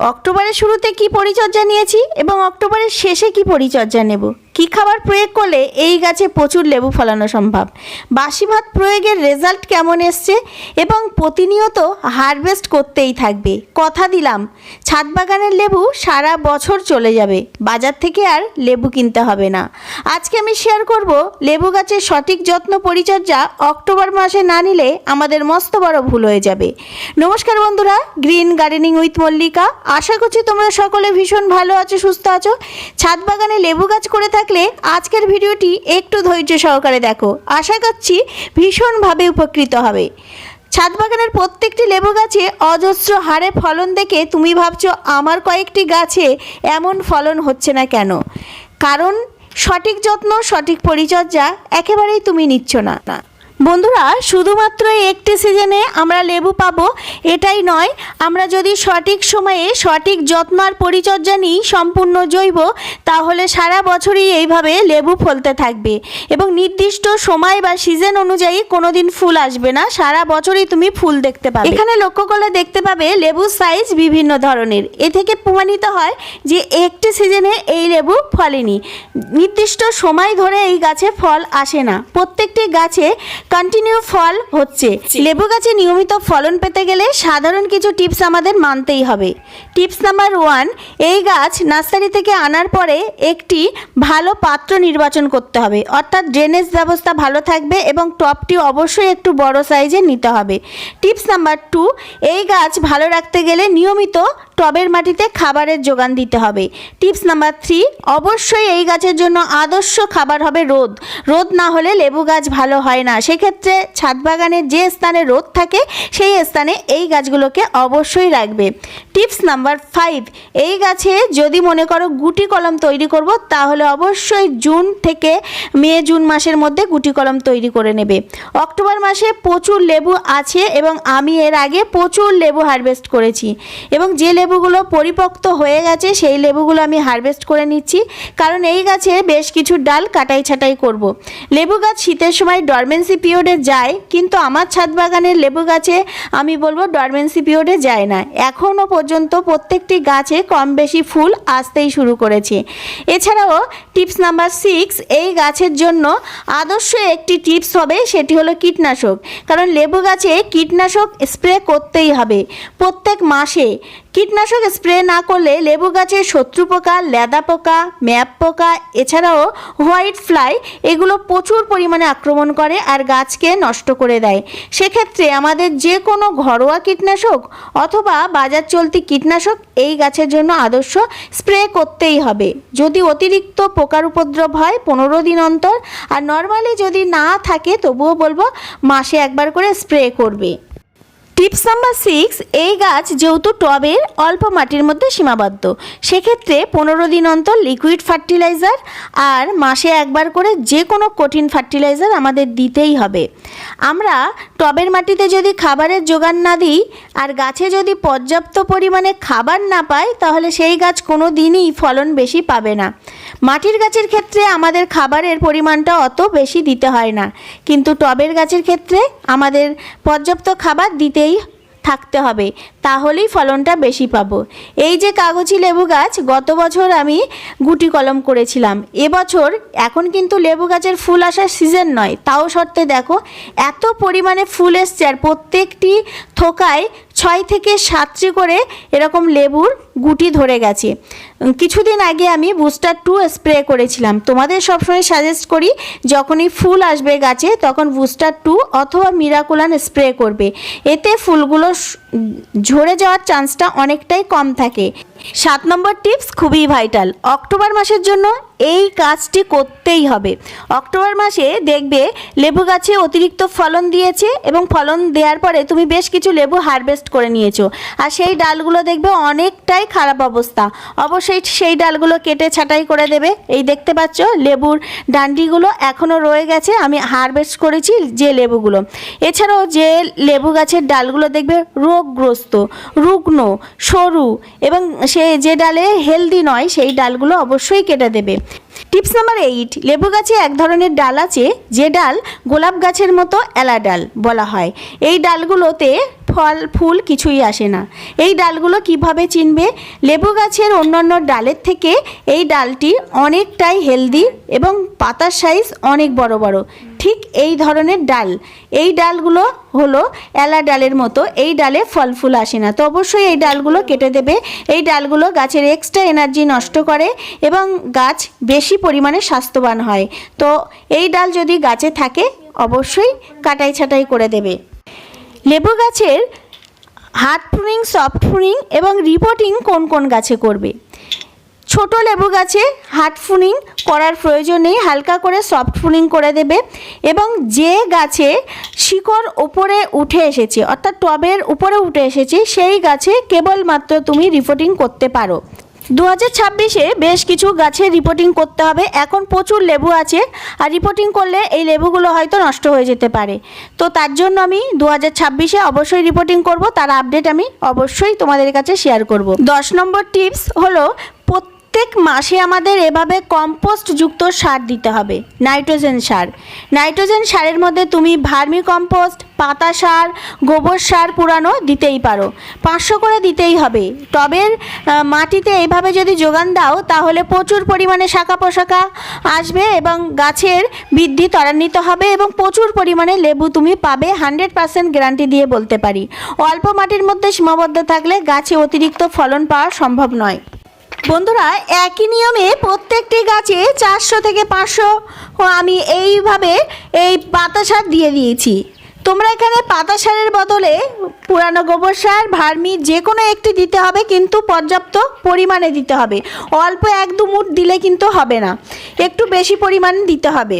অক্টোবরের শুরুতে কি পরিচর্যা নিয়েছি এবং অক্টোবরের শেষে কি পরিচর্যা নেব? কি খাবার প্রয়োগ করলে এই গাছে প্রচুর লেবু ফলানো সম্ভব? বাসি ভাত প্রয়োগের রেজাল্ট কেমন এসছে? এবং প্রতিনিয়ত হারভেস্ট করতেই থাকবে। কথা দিলাম, ছাদ বাগানের লেবু সারা বছর চলে যাবে। বাজার থেকে আর লেবু কিনতে হবে না। আজকে আমি শেয়ার করব লেবু গাছের সঠিক যত্ন পরিচর্যা অক্টোবর মাসে না নিলে আমাদের মস্ত বড় ভুল হয়ে যাবে। নমস্কার বন্ধুরা গ্রিন গার্ডেনিং উইথ মল্লিকা আশা করছি তোমরা সকলে ভীষণ ভালো আছো, সুস্থ আছো। ছাদ বাগানে লেবু গাছ করে থাকলে আজকের ভিডিওটি একটু ধৈর্য সহকারে দেখো। আশা করছি ভীষণভাবে উপকৃত হবে। ছাদ বাগানের প্রত্যেকটি লেবু গাছে অজস্র হারে ফলন দেখে তুমি ভাবছ, আমার কয়েকটি গাছে এমন ফলন হচ্ছে না কেন? কারণ সঠিক যত্ন, সঠিক পরিচর্যা একেবারেই তুমি নিচ্ছ না। বন্ধুরা, শুধুমাত্র একটি সিজনে আমরা লেবু পাবো, এটাই নয়, আমরা যদি সঠিক সময়ে সঠিক যত্ন আর পরিচর্যা নিই, সম্পূর্ণ জৈব, তাহলে সারা বছরই এইভাবে লেবু ফলতে থাকবে। এবং নির্দিষ্ট সময় বা সিজন অনুযায়ী কোনো দিন ফুল আসবে না, সারা বছরই তুমি ফুল দেখতে পাবে। এখানে লক্ষ্য করলে দেখতে পাবে লেবুর সাইজ বিভিন্ন ধরনের। এ থেকে প্রমাণিত হয় যে একটি সিজনে এই লেবু ফলেনি। নির্দিষ্ট সময় ধরে এই গাছে ফল আসে না। প্রত্যেকটি গাছে কন্টিনিউ ফল হচ্ছে। লেবু গাছে নিয়মিত ফলন পেতে গেলে সাধারণ কিছু টিপস আমাদের মানতেই হবে। টিপস নাম্বার ওয়ান এই গাছ নার্সারি থেকে আনার পরে একটি ভালো পাত্র নির্বাচন করতে হবে। অর্থাৎ ড্রেনেজ ব্যবস্থা ভালো থাকবে এবং টপটি অবশ্যই একটু বড় সাইজের নিতে হবে। টিপস নাম্বার টু এই গাছ ভালো রাখতে গেলে নিয়মিত টবের মাটিতে খাবারের যোগান দিতে হবে। টিপস নাম্বার থ্রি, অবশ্যই এই গাছের জন্য আদর্শ খাবার হবে রোদ। রোদ না হলে লেবু গাছ ভালো হয় না। সেক্ষেত্রে ছাদ বাগানের যে স্থানে রোদ থাকে, সেই স্থানে এই গাছগুলোকে অবশ্যই রাখবে। টিপস নাম্বার ফাইভ, এই গাছে যদি মনে করো গুটি কলম তৈরি করব, তাহলে অবশ্যই জুন থেকে মে, জুন মাসের মধ্যে গুটি কলম তৈরি করে নেবে। অক্টোবর মাসে প্রচুর লেবু আছে এবং আমি এর আগে প্রচুর লেবু হারভেস্ট করেছি। এবং যে লেবুগুলো পরিপক্ত হয়ে গেছে, সেই লেবুগুলো আমি হারভেস্ট করে নিচ্ছি। কারণ এই গাছে বেশ কিছু ডাল কাটাই ছাটাই করব। লেবু গাছ শীতের সময় ডরমেন্সি পিরিয়ডে যায়, কিন্তু আমার ছাদ বাগানের লেবু গাছে আমি বলব ডরমেন্সি পিরিয়ডে যায় না। এখনও পর্যন্ত প্রত্যেকটি গাছে কম বেশি ফুল আসতেই শুরু করেছে। এছাড়াও টিপস নাম্বার সিক্স এই গাছের জন্য আদর্শ একটি টিপস হবে, সেটি হলো কীটনাশক। কারণ লেবু গাছে কীটনাশক স্প্রে করতেই হবে। প্রত্যেক মাসে কীটনাশক স্প্রে না করলে লেবু গাছের শত্রু পোকা লেদা পোকা, ম্যাপ পোকা, এছাড়াও হোয়াইট ফ্লাই, এগুলো প্রচুর পরিমাণে আক্রমণ করে আর গাছকে নষ্ট করে দেয়। সেক্ষেত্রে আমাদের যে কোনো ঘরোয়া কীটনাশক অথবা বাজার চলতি কীটনাশক এই গাছের জন্য আদর্শ স্প্রে করতেই হবে। যদি অতিরিক্ত পোকার উপদ্রব হয় পনেরো দিন অন্তর, আর নর্মালি যদি না থাকে তবুও বলব মাসে একবার করে স্প্রে করবে। টিপস নাম্বার সিক্স এই গাছ যেহেতু টবের অল্প মাটির মধ্যে সীমাবদ্ধ, সেক্ষেত্রে পনেরো দিন অন্তর লিকুইড ফার্টিলাইজার আর মাসে একবার করে যে কোনো কঠিন ফার্টিলাইজার আমাদের দিতেই হবে। আমরা টবের মাটিতে যদি খাবারের যোগান না দিই আর গাছে যদি পর্যাপ্ত পরিমাণে খাবার না পায় তাহলে সেই গাছ কোনো দিনই ফলন বেশি পাবে না। মাটির গাছের ক্ষেত্রে আমাদের খাবারের পরিমাণটা অত বেশি দিতে হয় না। কিন্তু টবের গাছের ক্ষেত্রে আমাদের পর্যাপ্ত খাবার দিতেই থাকতে হবে, তাহলেই ফলনটা বেশি পাব। এই যে কাগজি লেবু গাছ, গত বছর আমি গুটি কলম করেছিলাম। এবছর এখন কিন্তু লেবু গাছের ফুল আসার সিজন নয়। তাও সত্ত্বে দেখো, এত পরিমাণে ফুল এসছে আর প্রত্যেকটি থোকায় ছয় থেকে সাতটি করে এরকম লেবুর গুটি ধরে গেছে। কিছুদিন আগে আমি বুস্টার টু স্প্রে করেছিলাম। তোমাদের সবসময় সাজেস্ট করি, যখনই ফুল আসবে গাছে, তখন বুস্টার টু অথবা মিরাকুলান স্প্রে করবে। এতে ফুলগুলো ঝরে যাওয়ার চান্সটা অনেকটাই কম থাকে। সাত নম্বর টিপস খুবই ভাইটাল অক্টোবর মাসের জন্য এই কাজটি করতেই হবে। অক্টোবর মাসে দেখবে লেবু গাছে অতিরিক্ত ফলন দিয়েছে এবং ফলন দেওয়ার পরে তুমি বেশ কিছু লেবু হারভেস্ট করে নিয়েছো। আর সেই ডালগুলো দেখবে অনেকটাই খারাপ অবস্থা। অবশ্যই সেই ডালগুলো কেটে ছাঁটাই করে দেবে। এই দেখতে পাচ্ছ লেবুর ডান্ডিগুলো এখনও রয়ে গেছে। আমি হারভেস্ট করেছি যে লেবুগুলো। এছাড়াও যে লেবু গাছের ডালগুলো দেখবে রোগগ্রস্ত, রুগ্ন, সরু এবং সে যে ডালে হেলদি নয়, সেই ডালগুলো অবশ্যই কেটে দেবে। টিপস নাম্বার এইট, লেবু গাছে এক ধরনের ডাল আছে, যে ডাল গোলাপ গাছের মতো এলা ডাল বলা হয়। এই ডালগুলোতে ফল, ফুল কিছুই আসে না। এই ডালগুলো কীভাবে চিনবে? লেবু গাছের অন্যান্য ডালের থেকে এই ডালটি অনেকটাই হেলদি এবং পাতার সাইজ অনেক বড় বড়। ঠিক এই ধরনের ডাল। এই ডালগুলো হলো এলা ডালের মতো। এই ডালে ফল, ফুল আসে না। তো অবশ্যই এই ডালগুলো কেটে দেবে। এই ডালগুলো গাছের এক্সট্রা এনার্জি নষ্ট করে এবং গাছ বেশি পরিমাণে স্বাস্থ্যবান হয়। তো এই ডাল যদি গাছে থাকে, অবশ্যই কাটাই ছাটাই করে দেবে। লেবু গাছের হার্ড প্রুনিং সফট প্রুনিং এবং রিপোর্টিং কোন কোন গাছে করবে? ছোট লেবু গাছে হার্ড ফুনিং করার প্রয়োজন নেই, হালকা করে সফট ফুনিং করে দেবে এবং যে গাছে শিকড় ওপরে উঠে এসেছে, অর্থাৎ টবের উপরে উঠে এসেছে, সেই গাছে কেবলমাত্র তুমি রিপোর্টিং করতে পারো। দু হাজার ছাব্বিশে বেশ কিছু গাছের রিপোর্টিং করতে হবে। এখন প্রচুর লেবু আছে আর রিপোর্টিং করলে এই লেবুগুলো হয়তো নষ্ট হয়ে যেতে পারে। তো তার জন্য আমি দু হাজার ছাব্বিশে অবশ্যই রিপোর্টিং করব। তার আপডেট আমি অবশ্যই তোমাদের কাছে শেয়ার করব। দশ নম্বর টিপস হলো প্রত্যেক মাসে আমাদের এভাবে কম্পোস্ট যুক্ত সার দিতে হবে, নাইট্রোজেন সার। নাইট্রোজেন সারের মধ্যে তুমি ভার্মি কম্পোস্ট পাতা সার, গোবর সার পুরানো দিতেই পারো। পাঁচশো করে দিতেই হবে। টবের মাটিতে এইভাবে যদি যোগান দাও, তাহলে প্রচুর পরিমাণে শাখা পোশাকা আসবে এবং গাছের বৃদ্ধি ত্বরান্বিত হবে এবং প্রচুর পরিমাণে লেবু তুমি পাবে, হান্ড্রেড পার্সেন্ট গ্যারান্টি দিয়ে বলতে পারি। অল্প মাটির মধ্যে সীমাবদ্ধ থাকলে গাছে অতিরিক্ত ফলন পাওয়া সম্ভব নয়। বন্ধুরা, একই নিয়মে প্রত্যেকটি গাছে চারশো থেকে পাঁচশো আমি এইভাবে এই পাতা সার দিয়ে দিয়েছি। তোমরা এখানে পাতা সারের বদলে পুরানো গোবর সার, ভার্মি যে কোনো একটি দিতে হবে কিন্তু পর্যাপ্ত পরিমাণে দিতে হবে। অল্প এক দু মুঠ দিলে কিন্তু হবে না। একটু বেশি পরিমাণে দিতে হবে।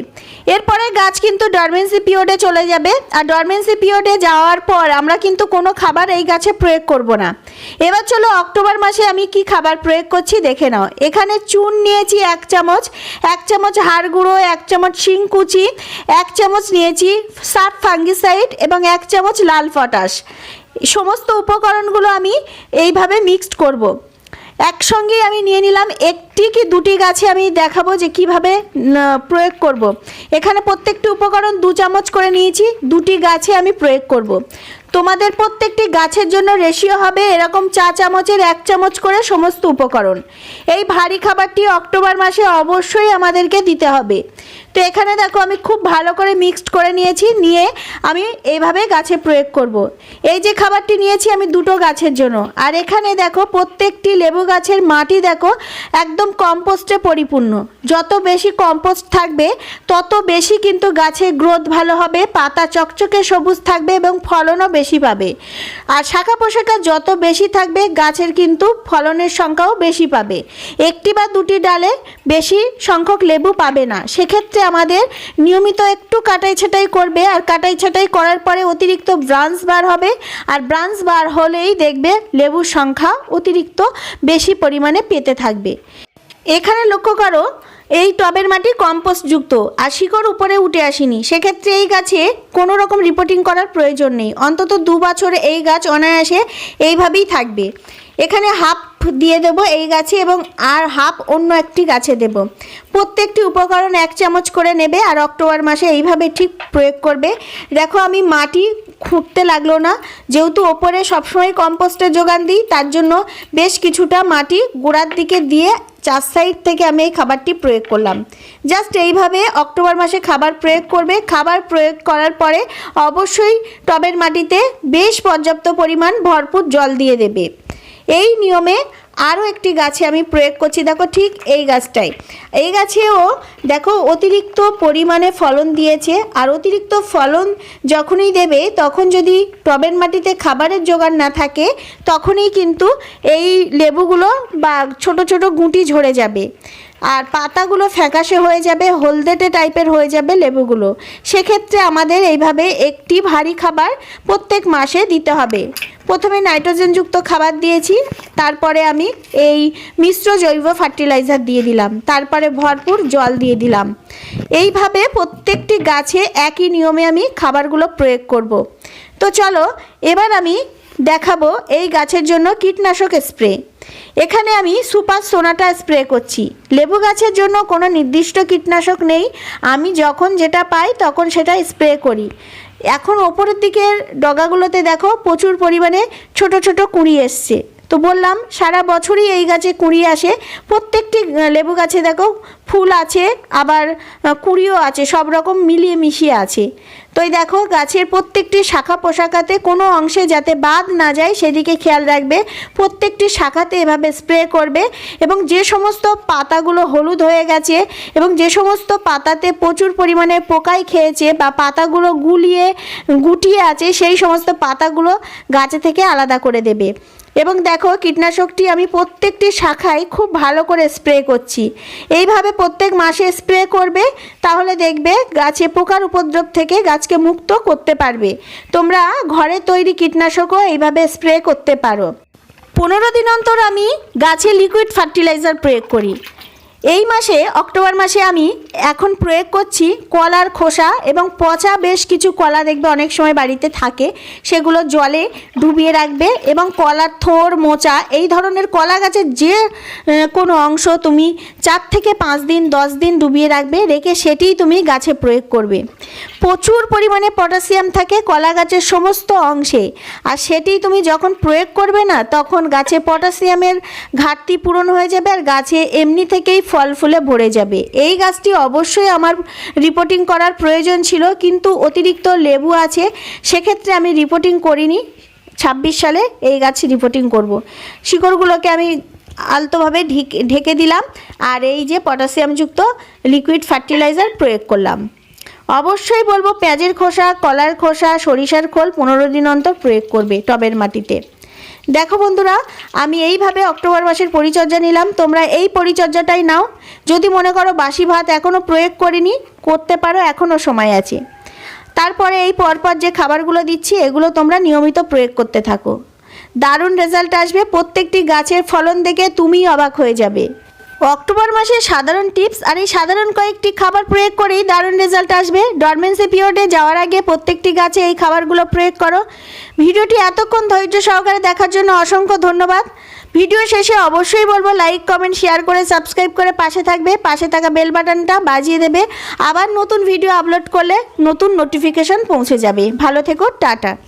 এরপরে গাছ কিন্তু ডরমেন্সি পিরিয়ডে চলে যাবে। আর ডরমেন্সি পিরিয়ডে যাওয়ার পর আমরা কিন্তু কোনো খাবার এই গাছে প্রয়োগ করব না। এবার চলো অক্টোবর মাসে আমি কি খাবার প্রয়োগ করছি দেখে নাও। এখানে চুন নিয়েছি এক চামচ এক চামচ হাড় গুঁড়ো, এক চামচ শিংকুচি এক চামচ নিয়েছি সাপ ফাঙ্গিসাইড এবং এক চামচ লাল পটাশ সমস্ত উপকরণগুলো আমি এইভাবে মিক্সড করব। একসঙ্গেই আমি নিয়ে নিলাম একটি কি দুটি গাছে আমি দেখাবো যে কীভাবে প্রয়োগ করব। এখানে প্রত্যেকটি উপকরণ দু চামচ করে নিয়েছি, দুটি গাছে আমি প্রয়োগ করব। তোমাদের প্রত্যেকটি গাছের জন্য রেশিও হবে, এরকম চা চামচের এক চামচ করে সমস্ত উপকরণ। এই ভারী খাবারটি অক্টোবর মাসে অবশ্যই আমাদেরকে দিতে হবে। তো এখানে দেখো, আমি খুব ভালো করে মিক্সড করে নিয়েছি, নিয়ে আমি এইভাবে গাছে প্রয়োগ করব। এই যে খাবারটি নিয়েছি আমি দুটো গাছের জন্য। আর এখানে দেখো, প্রত্যেকটি লেবু গাছের মাটি দেখো, একদম কম্পোস্টে পরিপূর্ণ। যত বেশি কম্পোস্ট থাকবে, তত বেশি কিন্তু গাছের গ্রোথ ভালো হবে, পাতা চকচকে সবুজ থাকবে এবং ফলনও বেশি পাবে। আর শাখা পোশাকা যত বেশি থাকবে, গাছের কিন্তু ফলনের সংখ্যাও বেশি পাবে। একটি বা দুটি ডালে বেশি সংখ্যক লেবু পাবে না। সেক্ষেত্রে আমাদের নিয়মিত একটু কাটাই ছাটাই করবে। আর কাটাই ছাটাই করার পরে অতিরিক্ত ব্রাঞ্চ বার হবে। আর ব্রাঞ্চ বার হলেই দেখবে লেবুর সংখ্যা অতিরিক্ত বেশি পরিমাণে পেতে থাকবে। এখানে লক্ষ্য করো এই টবের মাটি কম্পোস্ট যুক্ত আর শিকড় উপরে উঠে আসেনি। সেক্ষেত্রে এই গাছে কোনো রকম রিপোর্টিং করার প্রয়োজন নেই। অন্তত দু বছর এই গাছ অনায়াসে এইভাবেই থাকবে। এখানে হাফ দিয়ে দেবো এই গাছে এবং আর হাফ অন্য একটি গাছে দেব। প্রত্যেকটি উপকরণ এক চামচ করে নেবে আর অক্টোবর মাসে এইভাবে ঠিক প্রয়োগ করবে। দেখো আমি মাটি খুঁড়তে লাগল না। যেহেতু ওপরে সবসময় কম্পোস্টের যোগান দিই, তার জন্য বেশ কিছুটা মাটি গোড়ার দিকে দিয়ে চার সাইড থেকে আমি এই খাবারটি প্রয়োগ করলাম। জাস্ট এইভাবে অক্টোবর মাসে খাবার প্রয়োগ করবে। খাবার প্রয়োগ করার পরে অবশ্যই টবের মাটিতে বেশ পর্যাপ্ত পরিমাণ ভরপুর জল দিয়ে দেবে। এই নিয়মে আরও একটি গাছে আমি প্রয়োগ করছি। দেখো ঠিক এই গাছটাই। এই গাছেও দেখো অতিরিক্ত পরিমাণে ফলন দিয়েছে। আর অতিরিক্ত ফলন যখনই দেবে, তখন যদি টবের মাটিতে খাবারের জোগান না থাকে, তখনই কিন্তু এই লেবুগুলো বা ছোট ছোট গুঁটি ঝরে যাবে। আর পাতাগুলো ফ্যাকাশে হয়ে যাবে, হলদেটে টাইপের হয়ে যাবে লেবুগুলো। সেক্ষেত্রে আমাদের এইভাবে একটি ভারী খাবার প্রত্যেক মাসে দিতে হবে। প্রথমে নাইট্রোজেনযুক্ত খাবার দিয়েছি, তারপরে আমি এই মিশ্র জৈব ফার্টিলাইজার দিয়ে দিলাম, তারপরে ভরপুর জল দিয়ে দিলাম। এইভাবে প্রত্যেকটি গাছে একই নিয়মে আমি খাবারগুলো প্রয়োগ করব। তো চলো, এবার আমি দেখাবো এই গাছের জন্য কীটনাশক স্প্রে। এখানে আমি সুপার সোনাটা স্প্রে করছি। লেবু গাছের জন্য কোনো নির্দিষ্ট কীটনাশক নেই। আমি যখন যেটা পাই তখন সেটা স্প্রে করি। এখন ওপরের দিকের ডগাগুলোতে দেখো প্রচুর পরিমাণে ছোট ছোট কুঁড়ি এসছে। তো বললাম, সারা বছরই এই গাছে কুঁড়ি আসে। প্রত্যেকটি লেবু গাছে দেখো, ফুল আছে, আবার কুঁড়িও আছে, সব রকম মিলিয়ে মিশিয়ে আছে। তো এই দেখো, গাছের প্রত্যেকটি শাখা পোশাকাতে কোনো অংশে যাতে বাদ না যায়, সেদিকে খেয়াল রাখবে। প্রত্যেকটি শাখাতে এভাবে স্প্রে করবে এবং যে সমস্ত পাতাগুলো হলুদ হয়ে গেছে এবং যে সমস্ত পাতাতে প্রচুর পরিমাণে পোকাই খেয়েছে বা পাতাগুলো গুলিয়ে, গুটিয়ে আছে, সেই সমস্ত পাতাগুলো গাছে থেকে আলাদা করে দেবে। এবং দেখো কীটনাশকটি আমি প্রত্যেকটি শাখায় খুব ভালো করে স্প্রে করছি। এইভাবে প্রত্যেক মাসে স্প্রে করবে, তাহলে দেখবে গাছে পোকার উপদ্রব থেকে গাছকে মুক্ত করতে পারবে। তোমরা ঘরে তৈরি কীটনাশকও এইভাবে স্প্রে করতে পারো। পনেরো দিন অন্তর আমি গাছে লিকুইড ফার্টিলাইজার প্রয়োগ করি। এই মাসে, অক্টোবর মাসে আমি এখন প্রয়োগ করছি কলার খোসা এবং পচা বেশ কিছু কলা দেখবে অনেক সময় বাড়িতে থাকে। সেগুলো জলে ডুবিয়ে রাখবে এবং কলার থোর, মোচা এই ধরনের কলা গাছের যে কোনো অংশ তুমি চার থেকে পাঁচ দিন, দশ দিন ডুবিয়ে রাখবে, রেখে সেটিই তুমি গাছে প্রয়োগ করবে। প্রচুর পরিমাণে পটাশিয়াম থাকে কলা গাছের সমস্ত অংশে। আর সেটি তুমি যখন প্রয়োগ করবে না, তখন গাছে পটাশিয়ামের ঘাটতি পূরণ হয়ে যাবে আর গাছে এমনি থেকেই ফল ফুলে ভরে যাবে। এই গাছটি অবশ্যই আমার রিপোর্টিং করার প্রয়োজন ছিল, কিন্তু অতিরিক্ত লেবু আছে, সেক্ষেত্রে আমি রিপোর্টিং করিনি। ছাব্বিশ সালে এই গাছ রিপোর্টিং করব। শিকড়গুলোকে আমি আলতোভাবে ঢেকে ঢেকে দিলাম, আর এই যে পটাশিয়ামযুক্ত লিকুইড ফার্টিলাইজার প্রয়োগ করলাম। অবশ্যই বলব, পেঁয়াজের খোসা, কলার খোসা, সরিষার খোল পনেরো দিন অন্তর প্রয়োগ করবে টবের মাটিতে। দেখো বন্ধুরা, আমি এইভাবে অক্টোবর মাসের পরিচর্যা নিলাম। তোমরা এই পরিচর্যাটাই নাও। যদি মনে করো বাসি ভাত এখনও প্রয়োগ করিনি, করতে পারো এখনও সময় আছে। তারপরে এই পরপর যে খাবারগুলো দিচ্ছি, এগুলো তোমরা নিয়মিত প্রয়োগ করতে থাকো। দারুণ রেজাল্ট আসবে। প্রত্যেকটি গাছের ফলন দেখে তুমিই অবাক হয়ে যাবে। অক্টোবর মাসে সাধারণ টিপস আর এই সাধারণ কয়েকটি খাবার প্রয়োগ করেই দারুণ রেজাল্ট আসবে। ডরমেন্সি পিরিয়ডে যাওয়ার আগে প্রত্যেকটি গাছে এই খাবারগুলো প্রয়োগ করো। ভিডিওটি এতক্ষণ ধৈর্য সহকারে দেখার জন্য অসংখ্য ধন্যবাদ। ভিডিও শেষে অবশ্যই বলব লাইক কমেন্ট শেয়ার করে সাবস্ক্রাইব করে পাশে থাকবে। পাশে থাকা বেল বাটনটা বাজিয়ে দেবে। আবার নতুন ভিডিও আপলোড করলে নতুন নোটিফিকেশন পৌঁছে যাবে। ভালো থেকো, টাটা।